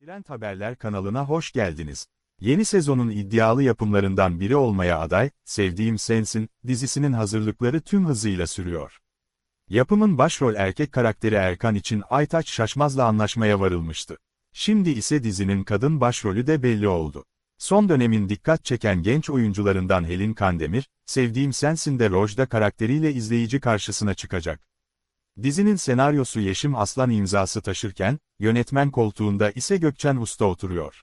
Trend Haberler kanalına hoş geldiniz. Yeni sezonun iddialı yapımlarından biri olmaya aday, Sevdiğim Sensin, dizisinin hazırlıkları tüm hızıyla sürüyor. Yapımın başrol erkek karakteri Erkan için Aytaç Şaşmaz'la anlaşmaya varılmıştı. Şimdi ise dizinin kadın başrolü de belli oldu. Son dönemin dikkat çeken genç oyuncularından Helin Kandemir, Sevdiğim Sensin de Rojda karakteriyle izleyici karşısına çıkacak. Dizinin senaryosu Yeşim Aslan imzası taşırken, yönetmen koltuğunda ise Gökçen Usta oturuyor.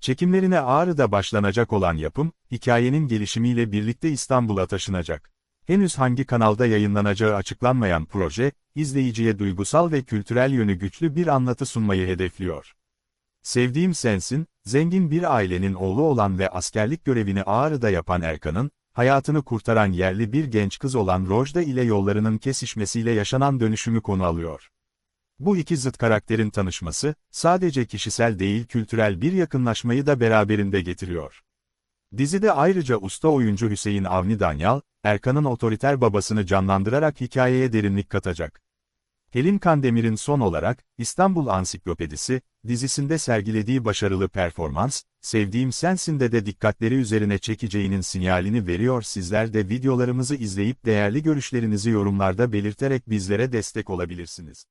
Çekimlerine Ağrı'da başlanacak olan yapım, hikayenin gelişimiyle birlikte İstanbul'a taşınacak. Henüz hangi kanalda yayınlanacağı açıklanmayan proje, izleyiciye duygusal ve kültürel yönü güçlü bir anlatı sunmayı hedefliyor. Sevdiğim Sensin, zengin bir ailenin oğlu olan ve askerlik görevini Ağrı'da yapan Erkan'ın, hayatını kurtaran yerli bir genç kız olan Rojda ile yollarının kesişmesiyle yaşanan dönüşümü konu alıyor. Bu iki zıt karakterin tanışması, sadece kişisel değil kültürel bir yakınlaşmayı da beraberinde getiriyor. Dizide ayrıca usta oyuncu Hüseyin Avni Danyal, Erkan'ın otoriter babasını canlandırarak hikayeye derinlik katacak. Helin Kandemir'in son olarak, İstanbul Ansiklopedisi, dizisinde sergilediği başarılı performans, Sevdiğim Sensin'de de dikkatleri üzerine çekeceğinin sinyalini veriyor sizler de videolarımızı izleyip değerli görüşlerinizi yorumlarda belirterek bizlere destek olabilirsiniz.